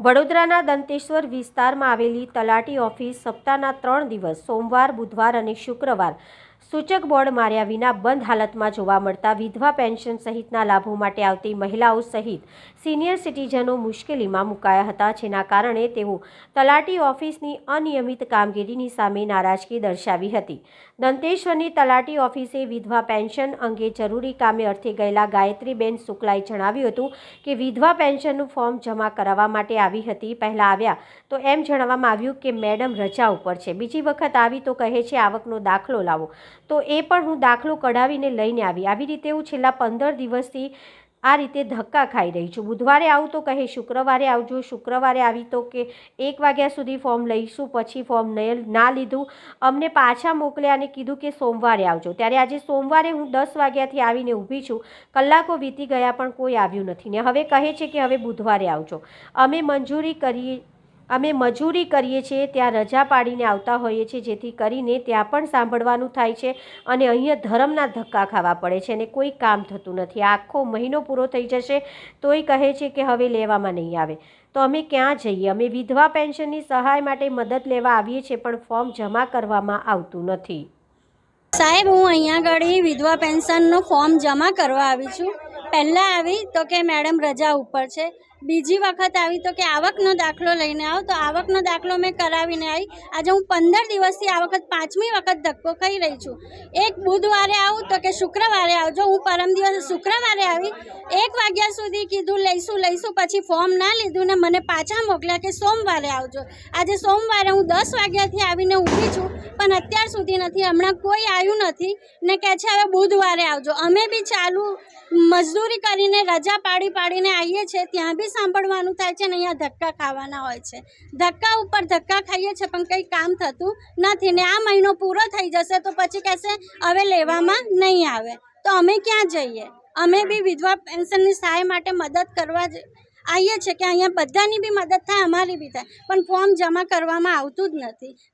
વડોદરાના દંતેશ્વર વિસ્તારમાં આવેલી તલાટી ઓફિસ સપ્તાહના ત્રણ દિવસ સોમવાર બુધવાર અને શુક્રવાર સૂચક બોર્ડ માર્યા વિના બંધ હાલતમાં જોવા મળતા વિધવા પેન્શન સહિતના લાભો માટે આવતી મહિલાઓ સહિત સિનિયર સિટીઝનો મુશ્કેલીમાં મુકાયા હતા, જેના કારણે તેઓ તલાટી ઓફિસની અનિયમિત કામગીરીની સામે નારાજગી દર્શાવી હતી. દંતેશ્વરની તલાટી ઓફિસે વિધવા પેન્શન અંગે જરૂરી કામે અર્થે ગયેલા ગાયત્રીબેન શુક્લાએ જણાવ્યું હતું કે, વિધવા પેન્શનનું ફોર્મ જમા કરાવવા માટે આવી હતી, પહેલાં આવ્યા તો એમ જણાવવામાં આવ્યું કે, મેડમ, રજા ઉપર છે. બીજી વખત આવી તો કહે છે, આવકનો દાખલો લાવો. તો એ પણ હું દાખલો કઢાવીને લઈને આવી. આવી રીતે હું છેલ્લા પંદર દિવસથી આ રીતે ધક્કા ખાઈ રહી છું. બુધવારે આવું તો કહે, શુક્રવારે આવજો, શુક્રવારે આવી તો કે એક વાગ્યા સુધી ફોર્મ લઈશું, પછી ફોર્મ ના લીધું. અમને પાછા મોકલ્યા અને કીધું કે સોમવારે આવજો. ત્યારે આજે સોમવારે હું દસ વાગ્યાથી આવીને ઊભી છું. કલાકો વીતી ગયા પણ કોઈ આવ્યું નથી. ને હવે કહે છે કે હવે બુધવારે આવજો. અમે મંજૂરી કરીએ અમે મજૂરી કરીએ છીએ, ત્યાં રજા પાડીને આવતા હોઈએ છીએ, જેથી કરીને ત્યાં પણ સાંભળવાનું થાય છે અને અહીંયા ધર્મના ધક્કા ખાવા પડે છે અને કોઈ કામ થતું નથી. આખો મહિનો પૂરો થઈ જશે તોય કહે છે કે હવે લેવામાં નહીં આવે. તો અમે ક્યાં જઈએ? અમે વિધવા પેન્શનની સહાય માટે મદદ લેવા આવીએ છીએ, પણ ફોર્મ જમા કરવામાં આવતું નથી. સાહેબ, હું અહીંયા આગળ વિધવા પેન્શનનું ફોર્મ જમા કરવા આવી છું. પહેલાં આવી તો કે મેડમ રજા ઉપર છે. બીજી વખત આવી તો કે આવકનો દાખલો લઈને આવો. તો આવકનો દાખલો મેં કરાવીને આવી આજે હું પંદર દિવસથી આ વખત પાંચમી વખત ધક્કો ખાઈ રહી છું. એક બુધવારે આવું તો કે શુક્રવારે આવજો. હું પરમ દિવસે શુક્રવારે આવી એક વાગ્યા સુધી કીધું, લઈશું લઈશું. પછી ફોર્મ ના લીધું ને મને પાછા મોકલ્યા કે સોમવારે આવજો. આજે સોમવારે હું દસ વાગ્યાથી આવીને ઊભી છું, પણ અત્યાર સુધી નથી. હમણાં કોઈ આવ્યું નથી ને કહે છે, હવે બુધવારે આવજો. અમે બી ચાલુ મજદૂરી કરીને રજા પાડી પાડીને આવીએ છીએ, ત્યાં બી સાંભળવાનું થાય છે ને અહીંયા ધક્કા ખાવાના હોય છે. ધક્કા ઉપર ધક્કા ખાઈએ છીએ પણ કંઈ કામ થતું નથી ને આ મહિનો પૂરો થઈ જશે તો પછી કહેશે, હવે લેવામાં નહીં આવે. તો અમે ક્યાં જઈએ? અમે બી વિધવા પેન્શનની સહાય માટે મદદ કરવા આવીએ છીએ કે અહીંયા બધાની બી મદદ થાય, અમારી બી થાય, પણ ફોર્મ જમા કરવામાં આવતું જ નથી.